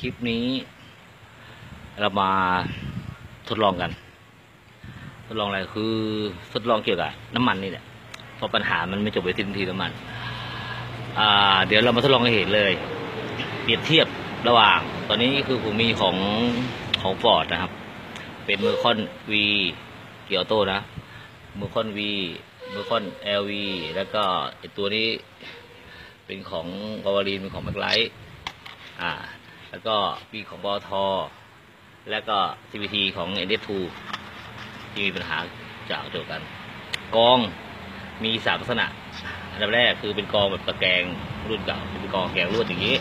คลิปนี้ เรามาทดลองกัน ทดลองอะไรคือทดลองเกี่ยวกับน้ำมันนี่แหละเพราะปัญหามันไม่จบไปที่ทีน้ำมันอ่าเดี๋ยวเรามาทดลองให้เห็นเลย เปรียบเทียบระหว่าง ตอนนี้คือผมมีของของฟอร์ดนะครับ เป็นเมอร์คอนวีเกียวโตนะเมอร์คอนวีเมอร์คอนเอลวีแล้วก็ไอตัวนี้เป็นของกาวารีนเป็นของแม็กไลท์อ่า แล้วก็มีของบอทอแล้วก็ CVT ของ NF2 ที่มีปัญหาจากเดียวกัน กองมีสามลักษณะอันดับแรกคือเป็นกองแบบตะแกรงรุ่นเก่าเป็นกองแกงรวดอย่างนี้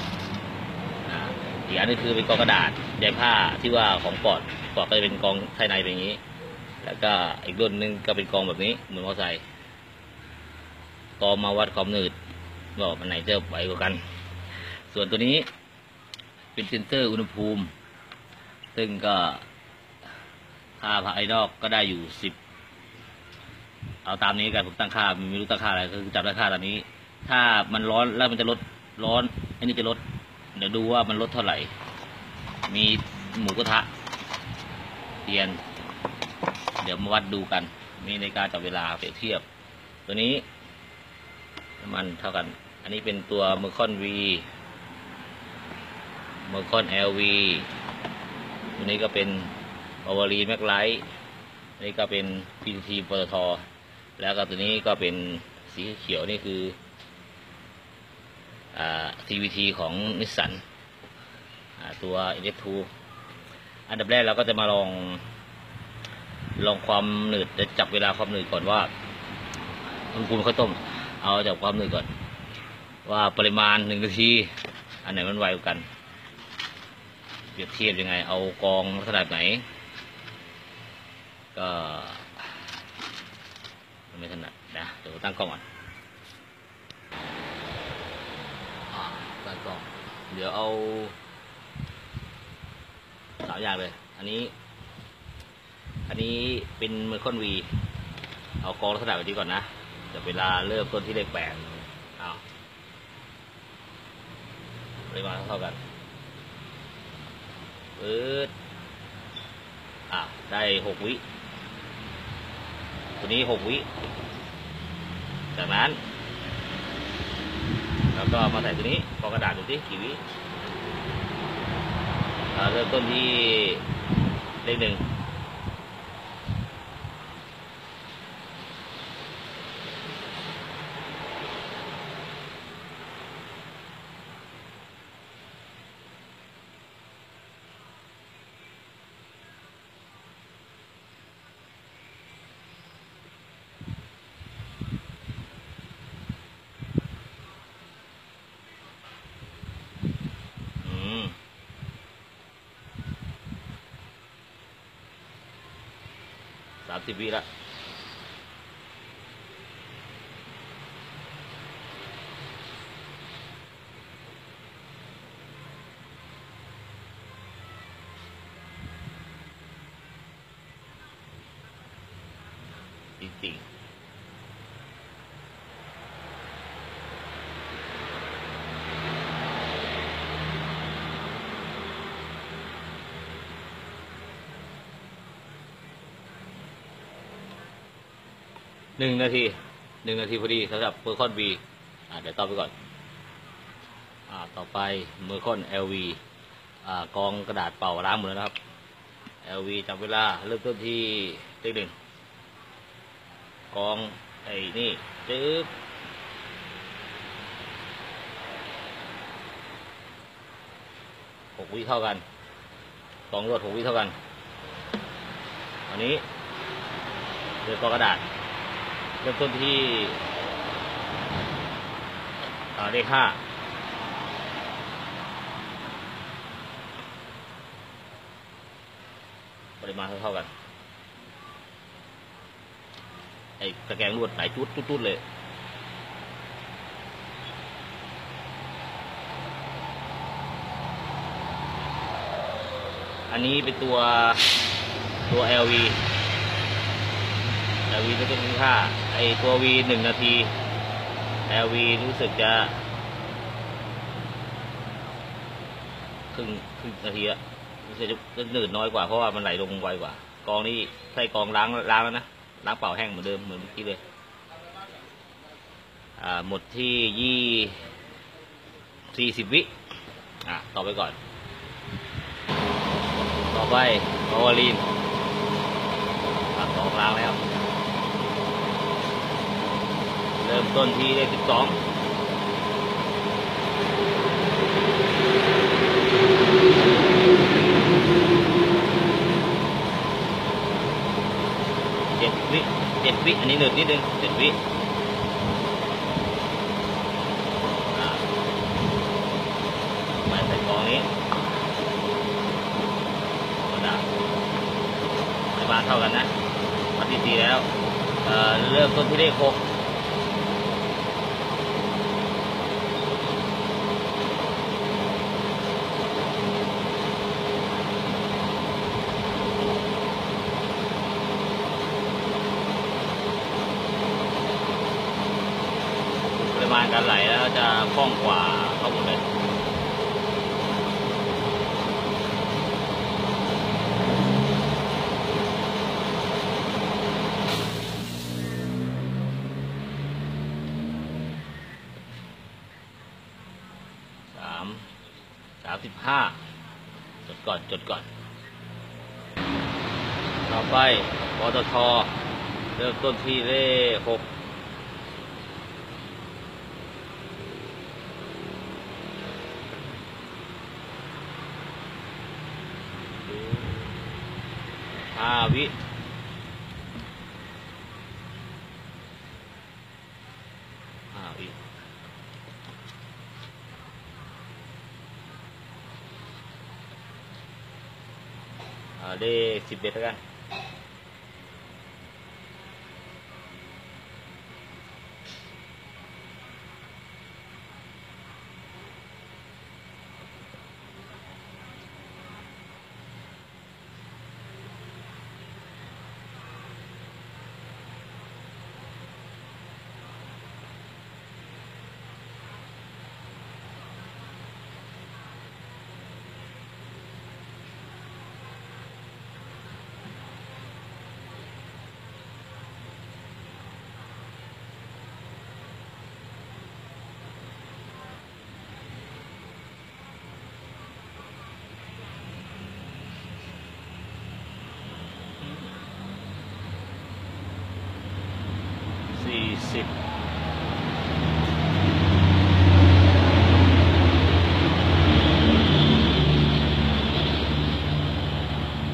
อีกอันนึงคือเป็นกองกระดาษใยผ้าที่ว่าของปอดปอดก็จะเป็นกองภายในเป็นอย่างนี้ แล้วก็อีกรุ่นหนึงก็เป็นกองแบบนี้เหมือนมอเตอร์ไซค์กองมาวัดความหนืดว่ามันไหนจะไหวกว่ากัน ส่วนตัวนี้ เป็นเซนเซอร์อุณหภูมิ ซึ่งก็ค่าภายนอกก็ได้อยู่สิบเอาตามนี้กันผมตั้งค่าไม่รู้ตั้งค่าอะไรคือจับได้ค่าตามนี้ ถ้ามันร้อนแล้วมันจะลดร้อนอันนี้จะลด เดี๋ยวดูว่ามันลดเท่าไหร่ มีหมูกระทะเทียน เดี๋ยวมาวัดดูกัน มีในการจับเวลาเปรียบเทียบ ตัวนี้ มันเท่ากัน อันนี้เป็นตัวเมอร์คอนวี เมอร์คอนเอลวีตัวนี้ก็เป็นอวารีแม็กไลท์อันนี้ก็เป็น PTT ปตทแล้วก็ตัวนี้ก็เป็นสีเขียวนี่คืออ่า CVT ของนิสสันตัว NF2 อันดับแรกเราก็จะมาลองลองความหนืดจะจับเวลาความหนืดก่อนว่าอุณหภูมิข้าวต้ม เอาจากความหนืดก่อน ว่าปริมาณหนึ่งนาที อันไหนมันไวกว่ากัน รียบเทียบยังไง เอากองขนาดไหน ก็ไม่ถนัดนะเดี๋ยวตั้งกล้องก่อนอ่าตั้งกล้อง เดี๋ยวเอาสามอย่างเลย อันนี้ อันนี้เป็นเมอร์คอนวี เอากองลักษณะแบบนี้ก่อนนะเดี๋ยวเวลาเริ่มต้นที่เลขแปดเอาปริมาณเท่ากัน ปื๊ดอะได้หกวิ ตัวนี้หกวิ จากนั้นแล้วก็มาใส่ตัวนี้กอกระดาษดูสิกี่วิอ่าเริ่มต้นที่เลขหนึ่ง อืม สามสิบวิละจริงๆ หนึ่งนาทีหนึ่งนาทีพอดีสำหรับเมอร์คอนวีอ่าเดี๋ยวต่อไปก่อนอ่าต่อไปเมอร์คอนเอลวีอ่ากองกระดาษเป่าล้างหมดแล้วนะครับเอลวีจับเวลาเริ่มต้นที่เลขหนึ่งกองไอ้นี่จึ๊บหกวิเท่ากันกองรวดหกวิเท่ากันอันนี้เดือกองกระดาษ เริ่มต้นที่เลขห้าปริมาณเท่าๆกัน ไอ้ตะแกรงรวดไหลจุดจุดๆเลยอันนี้เป็นตัวตัว LV แต่วีก็ต้องมีค่า ไอตัววีหนึ่งนาที LV รู้สึกจะครึ่งครึ่งนาทีอะรู้สึกจะหนืดน้อยกว่าเพราะว่ามันไหลลงไวกว่า กองนี้ใส่กองล้างล้างแล้วนะ ล้างเปล่าแห้งเหมือนเดิมเหมือนเมื่อกี้เลย อ่าหมดที่ยี่สี่สิบวิอะต่อไปก่อน ต่อไปโอวาลีนตัดออกล้างแล้ว เริ่มต้นที่เลขสิบสองเจ็ดวิเจ็ดวิอันนี้หนืดนิดนึงเจ็ดวิมาใส่กองนี้ธรรมดาปริมาเท่ากันนะวัดที่สี่แล้วเเริ่มต้นที่เลขหกปริมาณการไหลแล้วจะคล่องกว่าเข้าหมดเลย สามสามสิบห้าจดก่อนจดก่อน ต่อไปปตทเริ่มต้นที่เลขหกห้าวิห้าวิ อ่าเล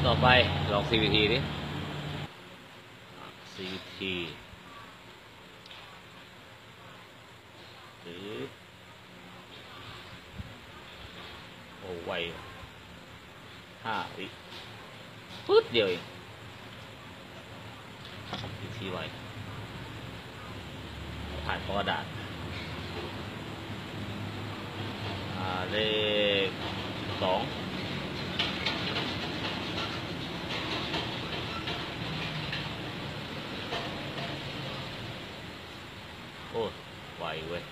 ต่อไปลอง CVT ดิ CVT หรือโอ้ไวห้าวิปึ๊ดเดียวเอง CVT ไวผ่านกระดาษอ่าเลขสองโอ้ยไว เว้ย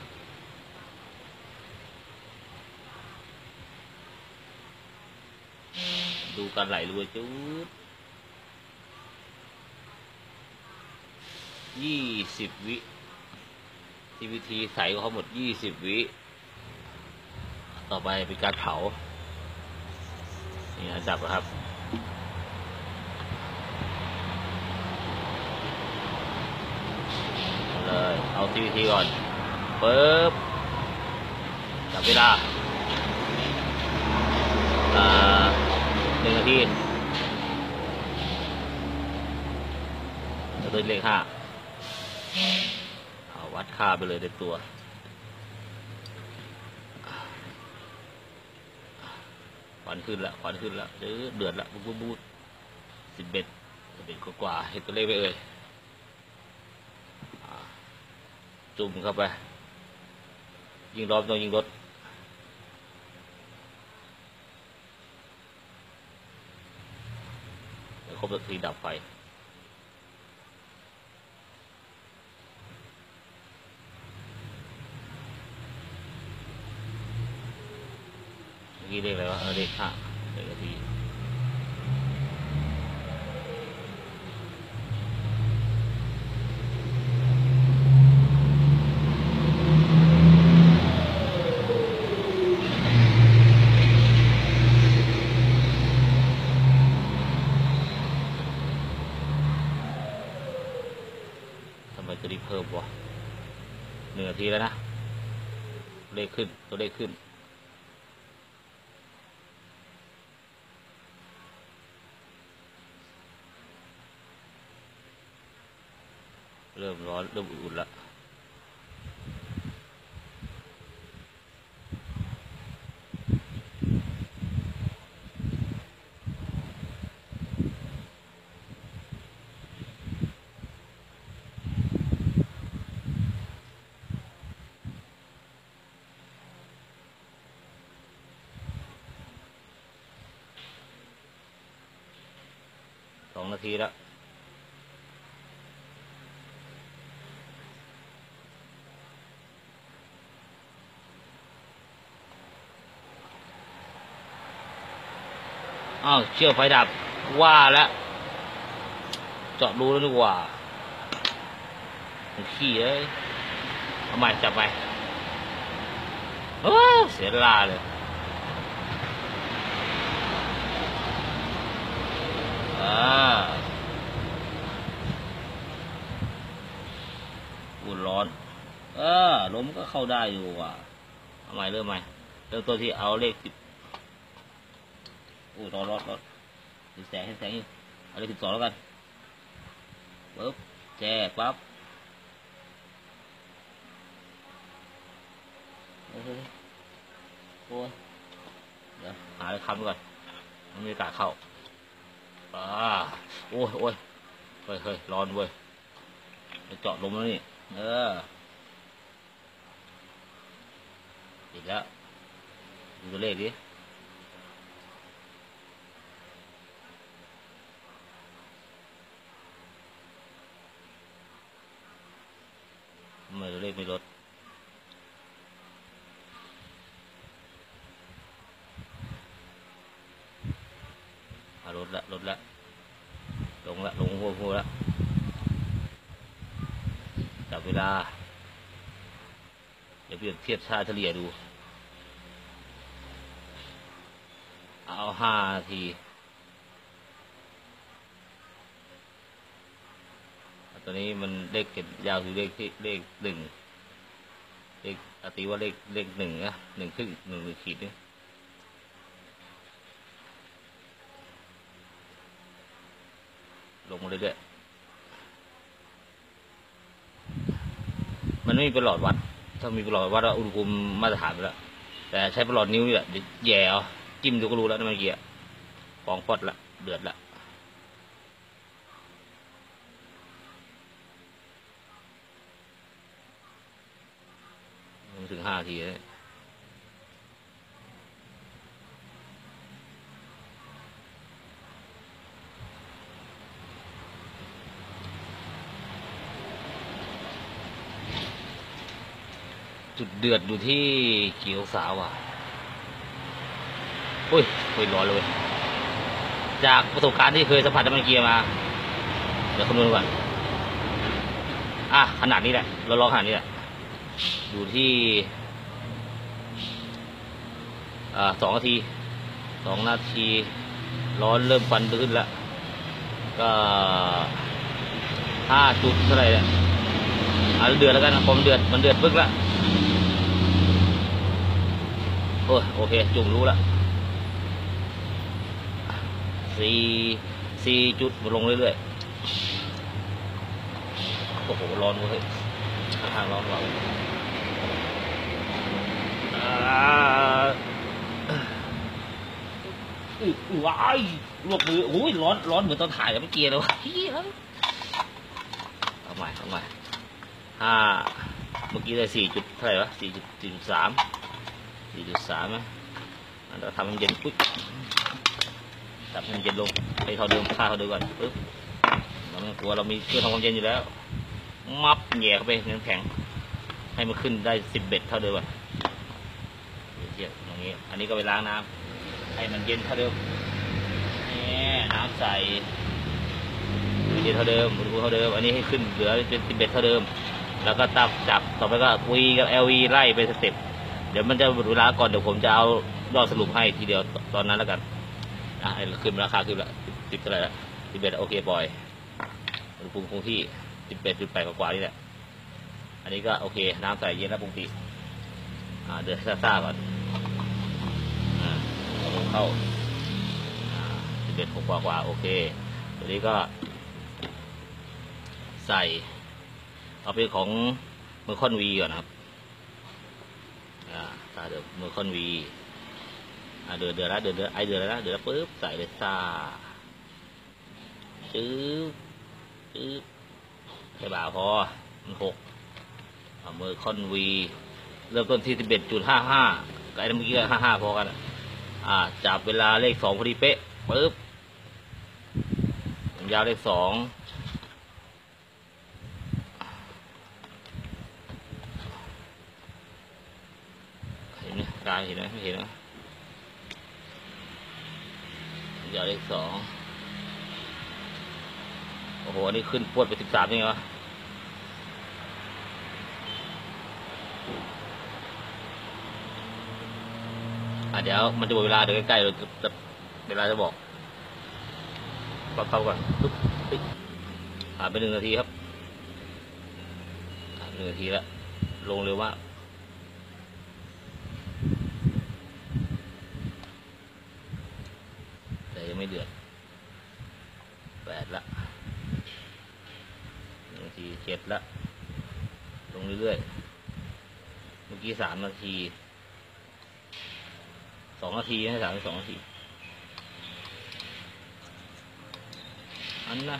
ดูการไหลรัวจุดยี่สิบวิ CVT ใส่เขาหมด20วิ ต่อไปเป็นการเผา นี่นะจับนะครับเลยเอา CVT ก่อน ปึ๊บจับเวลาหนึ่งนาทีจะตัวเลขห้าเอาวัดค่าไปเลยในตัว ควันขึ้นแล้วควันขึ้นแล้วเดือดเดือดแล้วบูดบูดสิบเอ็ดสิบเอ็ดกว่าๆเห็นตัวเลขไปเอ่ยจุ่มเข้าไป ยิงรอบต้องยิงรถเดี๋ยวครบทีดับไฟยกี้เรียกอะไรวะเออเลขห้าเรียกทีทำไมตัวนี้เพิ่มวะหนึ่งนา ทีแล้วนะเลขขึ้น ตัวเลขขึ้น เริ่มร้อน เริ่มอุ่นละ องนาทีแล้ว อ้าวเชื่อไฟดับ ว่าแล้วเจาะรูแล้วดีกว่าขี้เอ้ยเอาใหม่จับไปเออเสียเวลาเลยอ่าอุ่นร้อน เออลมก็ เข้าได้อยู่ว่ะเอาใหม่เริ่มใหม่เริ่มต้นที่เอาเลขสิบอู้ร้อนร้อนร้อนดูแสงให้แสงอยู่เอาเลขสิบสองแล้วกันปึ๊บแจ้ปั๊บเฮ้ยโอ้ยเดี๋ยวหาคำก่อนมันมีกาเข้าอ่าโอ้ยโอ้ยเฮ้ยเฮ้ยร้อนเว้ยไปเจาะลมแล้วนี่ เออ อีกแล้วดูตัวเลขดิทำไมตัวเลขไม่ลดอะลดละลดละลงละลงหัวหัวละจับเวลา เปรียบเทียบชาเฉลี่ยดู เอาห้าทีตอนนี้มันเลขเก็บยาวคือเลขที่เลขหนึ่งเลขอตีว่าเลขเลขหนึ่งนะหนึ่งครึ่งหนึ่งขีดนี่ลงมาเรื่อยๆมันไม่มีประหลอดวัด ถ้ามีประหลอดวัดว่าอุณหภูมิมาตรฐานไปแล้ว แต่ใช้ประหลอดนิ้วนี่แหละเดี๋ยวแย่เอาจิ้มดูก็รู้แล้วนะเมื่อกี้ฟองฟอดละเดือดละถึงห้านาทีแล้ว จุดเดือดอยู่ที่กี่องศาวะอุ้ยอุ้ยร้อนเลย จากประสบการณ์ที่เคยสัมผัสน้ำมันเกียร์มา เดี๋ยวคำนวณก่อนอะขนาดนี้แหละ เราลองขนาดนี้แหละอยู่ที่อ่าสองนาทีสองนาที ร้อนเริ่มฟันขึ้นแล้ว ก็ห้าจุดเท่าไหร่เนี่ยอะเดือดแล้วกันนะผมนเดือดมันเดือดปึ๊กแล้ว โอ้ยโอเค จุ่มรู้ละสี่สี่จุดมาลงเรื่อยๆ โอ้โห ร้อนเว้ยข้างๆร้อนเราอ่าอื้ออื้อว้ายลวกมือโอ้ยร้อนร้อนเหมือนตอนถ่ายแล้วเมื่อกี้เลยวะเฮ้ยเอาใหม่เอาใหม่ห้าเมื่อกี้ได้สี่จุดเท่าไหร่วะสี่จุดสี่จุดสาม สี่จุดสามนะเราทำให้มันเย็นปุ๊บทำให้มันเย็นลงไปเท่าเดิมค่าเท่าเดิมก่อนปุ๊บเราไม่กลัวเรามีเครื่องทำความเย็นอยู่แล้ว มับแหย่เข้าไปน้ำแข็ง ให้มันขึ้นได้สิบเบ็ดเท่าเดิมก่อนเทียบอย่างนี้ อันนี้ก็ไปล้างน้ำให้มันเย็นเท่าเดิมนี่น้ำใสเย็นเท่าเดิมอุณหภูมิเท่าเดิม อันนี้ให้ขึ้นเหลือเป็นสิบเอ็ดเท่าเดิม แล้วก็ตับจับ ต่อไปก็ V กับ LV ไล่ไปสเต็ป เดี๋ยวมันจะหมดเวลาก่อนเดี๋ยวผมจะเอายอดสรุปให้ทีเดียวตอนนั้นแล้วกันอะให้ขึ้นราคาขึ้นละสิบเท่าไหร่ละสิบเอ็ดโอเคปล่อยอุณหภูมิคงที่สิบเอ็ดจุดแปดกว่านี่แหละอันนี้ก็โอเค น้ำใส่เย็นแล้วปกติอ่าเดือดซ่าๆก่อนอ่าเอาลงเข้าอ่าสิบเอ็ดหกกว่าโอเคตัวนี้ก็ ใส่ เอาเป็นของเมอร์คอนวีก่อนครับ เดือดเมอคอนวีอ่าเดือดเดือดล้วเดือดเดือดไอเดือดละเดือดล้วปุ๊บใส่เลยซาจื๊บจื๊บแค่บ่าพอมันหกเอาเมอคอนวี เริ่มต้นที่สิบเอ็ดจุดห้าห้าไอ้เมื่อกี้ห้าห้าพอกันอะอ่าจับเวลาเลขสองพอดีเป๊ะปุ๊บยาวเลขสอง เห็นไหมกายเห็นไหมไม่เห็นไหมยาวเลขสองโอ้โหอันนี้ขึ้นพวดไปสิบสามยังไงวะอะเดี๋ยวมันจะหมดเวลาเดี๋ยวใกล้ๆเราจะเวลาจะบอกปรับเข้าก่อนปึ๊บปึ๊บผ่านไปหนึ่งนาทีครับหนึ่งนาทีแล้วลงเร็วมากแต่ยังไม่เดือดแปดละหนึ่งนาทีเจ็ดละ ลงเรื่อยๆ เมื่อกี้สามนาทีสองนาทีให้สามสองนาที อันนะ